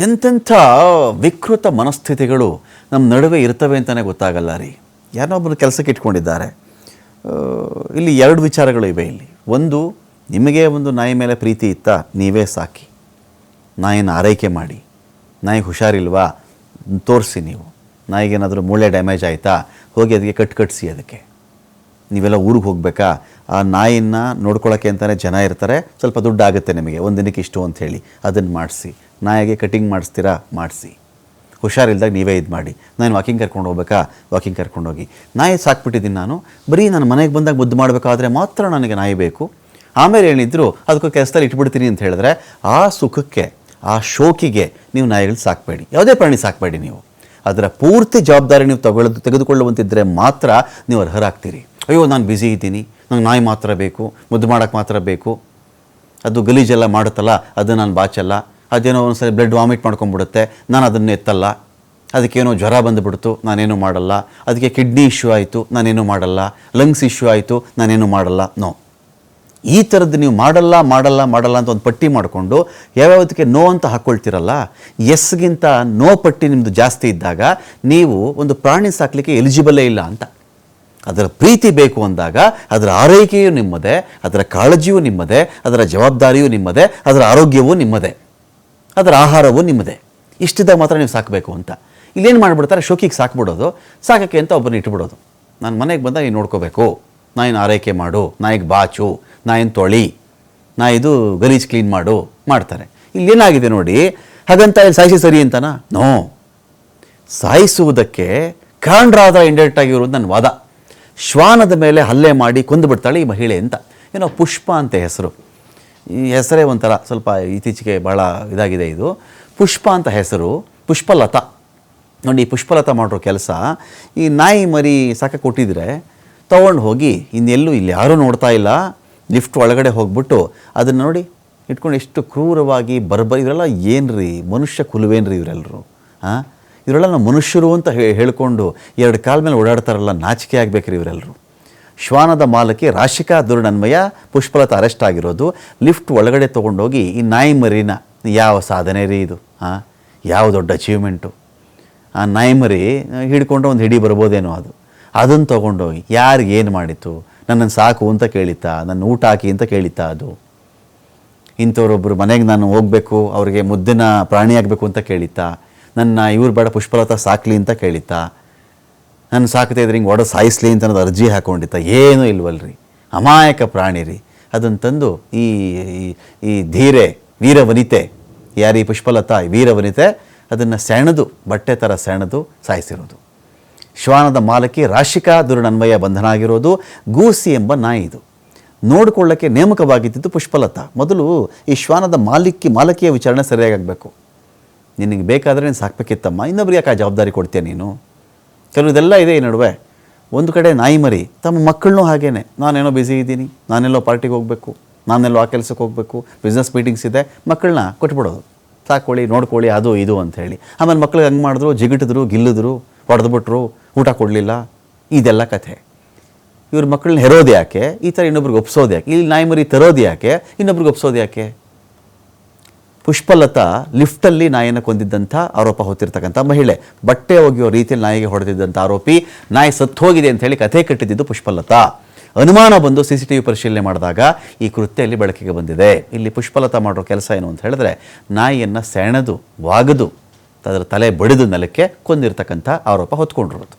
ಎಂತೆಂಥ ವಿಕೃತ ಮನಸ್ಥಿತಿಗಳು ನಮ್ಮ ನಡುವೆ ಇರ್ತವೆ ಅಂತಲೇ ಗೊತ್ತಾಗಲ್ಲ ರೀ. ಯಾರನ್ನೊಬ್ಬರು ಕೆಲಸಕ್ಕೆ ಇಟ್ಕೊಂಡಿದ್ದಾರೆ. ಇಲ್ಲಿ ಎರಡು ವಿಚಾರಗಳು ಇವೆ ಇಲ್ಲಿ. ಒಂದು, ನಿಮಗೆ ಒಂದು ನಾಯಿ ಮೇಲೆ ಪ್ರೀತಿ ಇತ್ತಾ? ನೀವೇ ಸಾಕಿ. ನಾಯಿನ ಆರೈಕೆ ಮಾಡಿ. ನಾಯಿ ಹುಷಾರಿಲ್ವಾ? ತೋರಿಸಿ ನೀವು. ನಾಯಿಗೇನಾದರೂ ಮೂಳೆ ಡ್ಯಾಮೇಜ್ ಆಯಿತಾ? ಹೋಗಿ ಅದಕ್ಕೆ ಕಟ್ ಕಟ್ಟಿಸಿ ಅದಕ್ಕೆ. ನೀವೆಲ್ಲ ಊರಿಗೆ ಹೋಗಬೇಕಾ? ಆ ನಾಯಿನ ನೋಡ್ಕೊಳ್ಳೋಕ್ಕೆ ಅಂತಲೇ ಜನ ಇರ್ತಾರೆ. ಸ್ವಲ್ಪ ದುಡ್ಡು ಆಗುತ್ತೆ ನಿಮಗೆ. ಒಂದು ದಿನಕ್ಕೆ ಇಷ್ಟು ಅಂತ ಹೇಳಿ. ಅದನ್ನು ಮಾಡಿಸಿ. ನಾಯಿಗೆ ಕಟಿಂಗ್ ಮಾಡಿಸ್ತೀರಾ? ಮಾಡಿಸಿ. ಹುಷಾರಿಲ್ದಾಗ ನೀವೇ ಇದು ಮಾಡಿ. ನಾನು ವಾಕಿಂಗ್ ಕರ್ಕೊಂಡು ಹೋಗ್ಬೇಕಾ? ವಾಕಿಂಗ್ ಕರ್ಕೊಂಡು ಹೋಗಿ. ನಾಯಿ ಸಾಕ್ಬಿಟ್ಟಿದ್ದೀನಿ ನಾನು. ಬರೀ ನಾನು ಮನೆಗೆ ಬಂದಾಗ ಮುದ್ದು ಮಾಡಬೇಕಾದ್ರೆ ಮಾತ್ರ ನನಗೆ ನಾಯಿ ಬೇಕು. ಆಮೇಲೆ ಏನಿದ್ರು ಅದಕ್ಕೂ ಕೆಲಸದಲ್ಲಿ ಇಟ್ಬಿಡ್ತೀನಿ ಅಂತ ಹೇಳಿದ್ರೆ, ಆ ಸುಖಕ್ಕೆ, ಆ ಶೋಕಿಗೆ ನೀವು ನಾಯಿಗಳು ಸಾಕಬೇಡಿ. ಯಾವುದೇ ಪ್ರಾಣಿ ಸಾಕಬೇಡಿ ನೀವು. ಅದರ ಪೂರ್ತಿ ಜವಾಬ್ದಾರಿ ನೀವು ತಗೊಳ್ಳೋದು ತೆಗೆದುಕೊಳ್ಳುವಂತಿದ್ದರೆ ಮಾತ್ರ ನೀವು ಅರ್ಹರಾಗ್ತೀರಿ. ಅಯ್ಯೋ, ನಾನು ಬ್ಯುಸಿ ಇದ್ದೀನಿ. ನಂಗೆ ನಾಯಿ ಮಾತ್ರ ಬೇಕು, ಮುದ್ದು ಮಾಡೋಕ್ಕೆ ಮಾತ್ರ ಬೇಕು. ಅದು ಗಲೀಜೆಲ್ಲ ಮಾಡುತ್ತಲ್ಲ, ಅದು ನಾನು ಬಾಚಲ್ಲ. ಅದೇನೋ ಒಂದ್ಸರಿ ಬ್ಲಡ್ ವಾಮಿಟ್ ಮಾಡ್ಕೊಂಡ್ಬಿಡುತ್ತೆ, ನಾನು ಅದನ್ನು ಎತ್ತಲ್ಲ. ಅದಕ್ಕೇನೋ ಜ್ವರ ಬಂದುಬಿಡ್ತು, ನಾನೇನು ಮಾಡಲ್ಲ. ಅದಕ್ಕೆ ಕಿಡ್ನಿ ಇಶ್ಯೂ ಆಯಿತು, ನಾನೇನು ಮಾಡಲ್ಲ. ಲಂಗ್ಸ್ ಇಶ್ಯೂ ಆಯಿತು, ನಾನೇನು ಮಾಡಲ್ಲ. ನೋ ಈ ಥರದ್ದು ನೀವು ಮಾಡಲ್ಲ ಮಾಡಲ್ಲ ಮಾಡಲ್ಲ ಅಂತ ಒಂದು ಪಟ್ಟಿ ಮಾಡಿಕೊಂಡು, ಯಾವ್ಯಾವುದಕ್ಕೆ ನೋ ಅಂತ ಹಾಕ್ಕೊಳ್ತಿರಲ್ಲ ಎಸ್ಗಿಂತ ನೋ ಪಟ್ಟಿ ನಿಮ್ಮದು ಜಾಸ್ತಿ ಇದ್ದಾಗ, ನೀವು ಒಂದು ಪ್ರಾಣಿ ಸಾಕಲಿಕ್ಕೆ ಎಲಿಜಿಬಲೇ ಇಲ್ಲ ಅಂತ. ಅದರ ಪ್ರೀತಿ ಬೇಕು ಅಂದಾಗ ಅದರ ಆರೈಕೆಯೂ ನಿಮ್ಮದೇ, ಅದರ ಕಾಳಜಿಯೂ ನಿಮ್ಮದೇ, ಅದರ ಜವಾಬ್ದಾರಿಯೂ ನಿಮ್ಮದೇ, ಅದರ ಆರೋಗ್ಯವೂ ನಿಮ್ಮದೇ, ಅದರ ಆಹಾರವೂ ನಿಮ್ಮದೇ. ಇಷ್ಟಿದ್ದಾಗ ಮಾತ್ರ ನೀವು ಸಾಕಬೇಕು ಅಂತ. ಇಲ್ಲೇನು ಮಾಡಿಬಿಡ್ತಾರೆ? ಶೋಕಿಗೆ ಸಾಕ್ಬಿಡೋದು. ಸಾಕಕ್ಕೆ ಅಂತ ಒಬ್ಬರನ್ನ ಇಟ್ಬಿಡೋದು. ನಾನು ಮನೆಗೆ ಬಂದಾಗ ನೀನು ನೋಡ್ಕೋಬೇಕು. ನಾಯಿನ ಆರೈಕೆ ಮಾಡು? ನಾಯಿಗೆ ಬಾಚು. ನಾಯಿನ ತೊಳಿ? ನಾ ಇದು ಗಲೀಜ್ ಕ್ಲೀನ್ ಮಾಡು ಮಾಡ್ತಾರೆ. ಇಲ್ಲೇನಾಗಿದೆ ನೋಡಿ? ಹಾಗಂತ ಇಲ್ಲಿ ಸಾಯಿಸಿ ಸರಿ ಅಂತನಾ? ನೋ. ಸಾಯಿಸುವುದಕ್ಕೆ ಕಾರಣರಾದ ಇಂಡೈರೆಕ್ಟ್ ಆಗಿರೋದು ನನ್ನ ವಾದ. ಶ್ವಾನದ ಮೇಲೆ ಹಲ್ಲೆ ಮಾಡಿ ಕೊಂದು ಬಿಡ್ತಾಳೆ ಈ ಮಹಿಳೆ ಅಂತ. ಏನೋ ಪುಷ್ಪ ಅಂತ ಹೆಸರು. ಈ ಹೆಸರೇ ಒಂಥರ ಸ್ವಲ್ಪ ಇತ್ತೀಚೆಗೆ ಭಾಳ ಇದಾಗಿದೆ ಇದು. ಪುಷ್ಪ ಅಂತ ಹೆಸರು, ಪುಷ್ಪಲತಾ. ನೋಡಿ ಪುಷ್ಪಲತಾ ಮಾಡಿರೋ ಕೆಲಸ, ಈ ನಾಯಿ ಮರಿ ಸಾಕ ಕೊಟ್ಟಿದ್ರೆ ತೊಗೊಂಡು ಹೋಗಿ ಇನ್ನೆಲ್ಲೂ ಇಲ್ಲಿ ಯಾರೂ ನೋಡ್ತಾ ಇಲ್ಲ. ಲಿಫ್ಟ್ ಒಳಗಡೆ ಹೋಗ್ಬಿಟ್ಟು ಅದನ್ನು ನೋಡಿ ಇಟ್ಕೊಂಡು ಎಷ್ಟು ಕ್ರೂರವಾಗಿ ಬರ್ಬ ಇವರೆಲ್ಲ ರೀ ಮನುಷ್ಯ ಕುಲುವೇನ್ರಿ ಇವರೆಲ್ಲರೂ ಹಾಂ ಇವರೆಲ್ಲ ನಾವು ಮನುಷ್ಯರು ಅಂತ ಹೇಳಿಕೊಂಡು ಎರಡು ಕಾಲ ಮೇಲೆ ಓಡಾಡ್ತಾರಲ್ಲ, ನಾಚಿಕೆ ಆಗಬೇಕ್ರಿ ಇವರೆಲ್ಲರೂ ಶ್ವಾನದ ಮಾಲಕಿ ರಾಶಿಕಾ ದುರ್ಣನ್ಮಯ ಪುಷ್ಪಲತ ಅರೆಸ್ಟ್ ಆಗಿರೋದು. ಲಿಫ್ಟ್ ಒಳಗಡೆ ತೊಗೊಂಡೋಗಿ ಈ ನಾಯಿ ಮರಿನ, ಯಾವ ಸಾಧನೆ ರೀ ಇದು? ಹಾಂ ಯಾವ ದೊಡ್ಡ ಅಚೀವ್ಮೆಂಟು? ಆ ನಾಯಿ ಮರಿ ಹಿಡ್ಕೊಂಡು ಒಂದು ಹಿಡಿ ಬರ್ಬೋದೇನೋ ಅದು. ಅದನ್ನು ತೊಗೊಂಡೋಗಿ ಏನು ಮಾಡಿತ್ತು? ನನ್ನನ್ನು ಸಾಕು ಅಂತ ಕೇಳಿತಾ ನನ್ನ ಊಟ ಹಾಕಿ ಅಂತ ಕೇಳಿತಾ ಅದು? ಇಂಥವ್ರೊಬ್ಬರು ಮನೆಗೆ ನಾನು ಹೋಗಬೇಕು, ಅವರಿಗೆ ಮುದ್ದಿನ ಪ್ರಾಣಿ ಆಗಬೇಕು ಅಂತ ಕೇಳಿತಾ ನನ್ನ ಇವ್ರು ಬೇಡ ಪುಷ್ಪಲತಾ ಸಾಕ್ಲಿ ಅಂತ ಕೇಳಿತಾ ನಾನು ಸಾಕದೇ ಇದ್ರೆ ಹಿಂಗೆ ಒಡ ಸಾಯಿಸ್ಲಿ ಅಂತ ಅನ್ನೋದು ಅರ್ಜಿ ಹಾಕೊಂಡಿತ್ತ. ಏನೂ ಇಲ್ವಲ್ರಿ. ಅಮಾಯಕ ಪ್ರಾಣಿ ರೀ ಅದನ್ನು ತಂದು ಈ, ಈ- ಧೀರೆ, ವೀರವನಿತೆ, ಯಾರೀ ಪುಷ್ಪಲತಾ ವೀರವನಿತೆ, ಅದನ್ನು ಸೆಣದು, ಬಟ್ಟೆ ಥರ ಸೆಣದು, ಸಾಯಿಸಿರೋದು. ಶ್ವಾನದ ಮಾಲಕಿ ರಾಶಿಕಾ ದುರ್ಣನ್ವಯ ಬಂಧನ ಆಗಿರೋದು ಗೂಸಿ ಎಂಬ ನಾಯಿ ಇದು. ನೋಡಿಕೊಳ್ಳೋಕ್ಕೆ ನೇಮಕವಾಗಿದ್ದಿದ್ದು ಪುಷ್ಪಲತಾ. ಮೊದಲು ಈ ಶ್ವಾನದ ಮಾಲಿಕಿ, ಮಾಲಕಿಯ ವಿಚಾರಣೆ ಸರಿಯಾಗಬೇಕು ನಿನಗೆ ಬೇಕಾದರೆ ನೀನು ಸಾಕ್ಬೇಕಿತ್ತಮ್ಮ. ಇನ್ನೊಬ್ರಿಗೆ ಯಾಕೆ ಆ ಜವಾಬ್ದಾರಿ ಕೊಡ್ತೀಯ ನೀನು? ಕೆಲವುದೆಲ್ಲ ಇದೆ ಈ ನಡುವೆ. ಒಂದು ಕಡೆ ನಾಯಿ ಮರಿ, ತಮ್ಮ ಮಕ್ಕಳನ್ನೂ ಹಾಗೇನೆ. ನಾನೇನೋ ಬ್ಯುಸಿ ಇದ್ದೀನಿ, ನಾನೆಲ್ಲೋ ಪಾರ್ಟಿಗೆ ಹೋಗಬೇಕು, ನಾನೆಲ್ಲೋ ಆ ಕೆಲಸಕ್ಕೆ ಹೋಗಬೇಕು ಬಿಸ್ನೆಸ್ ಮೀಟಿಂಗ್ಸ್ ಇದೆ, ಮಕ್ಕಳನ್ನ ಕೊಟ್ಬಿಡೋದು. ಸಾಕೊಳ್ಳಿ, ನೋಡ್ಕೊಳ್ಳಿ, ಅದು ಇದು ಅಂತ ಹೇಳಿ ಆಮೇಲೆ ಮಕ್ಳಿಗೆ ಹಂಗೆ ಮಾಡಿದ್ರು, ಜಿಗಿಟಿದ್ರು, ಗಿಲ್ಲಿದ್ರು, ಹೊಡೆದ್ಬಿಟ್ರು, ಊಟ ಕೊಡಲಿಲ್ಲ. ಇದೆಲ್ಲ ಕಥೆ. ಇವ್ರ ಮಕ್ಕಳನ್ನ ಹೆರೋದು ಯಾಕೆ? ಈ ಥರ ಇನ್ನೊಬ್ರಿಗೆ ಒಪ್ಸೋದು ಯಾಕೆ? ಇಲ್ಲಿ ನಾಯಿ ಮರಿ ತರೋದು ಯಾಕೆ? ಇನ್ನೊಬ್ರಿಗೆ ಒಪ್ಸೋದು ಯಾಕೆ? ಪುಷ್ಪಲತಾ ಲಿಫ್ಟಲ್ಲಿ ನಾಯಿಯನ್ನು ಕೊಂದಿದ್ದಂಥ ಆರೋಪ ಹೊತ್ತಿರ್ತಕ್ಕಂಥ ಮಹಿಳೆ. ಬಟ್ಟೆ ಒಗೆಯೋ ರೀತಿಯಲ್ಲಿ ನಾಯಿಗೆ ಹೊಡೆದಿದ್ದಂಥ ಆರೋಪಿ, ನಾಯಿ ಸತ್ತು ಹೋಗಿದೆ ಅಂತ ಹೇಳಿ ಕಥೆ ಕಟ್ಟಿದ್ದು ಪುಷ್ಪಲತಾ. ಅನುಮಾನ ಬಂದು ಸಿ ಸಿ ಟಿ ವಿ ಪರಿಶೀಲನೆ ಮಾಡಿದಾಗ ಈ ಕೃತ್ಯ ಇಲ್ಲಿ ಬೆಳಕಿಗೆ ಬಂದಿದೆ. ಇಲ್ಲಿ ಪುಷ್ಪಲತಾ ಮಾಡೋ ಕೆಲಸ ಏನು ಅಂತ ಹೇಳಿದ್ರೆ, ನಾಯಿಯನ್ನು ಸೆಣೆದು, ವಾಗದು, ಅದರ ತಲೆ ಬಡಿದು ನೆಲಕ್ಕೆ ಕೊಂದಿರತಕ್ಕಂಥ ಆರೋಪ ಹೊತ್ಕೊಂಡಿರೋದು.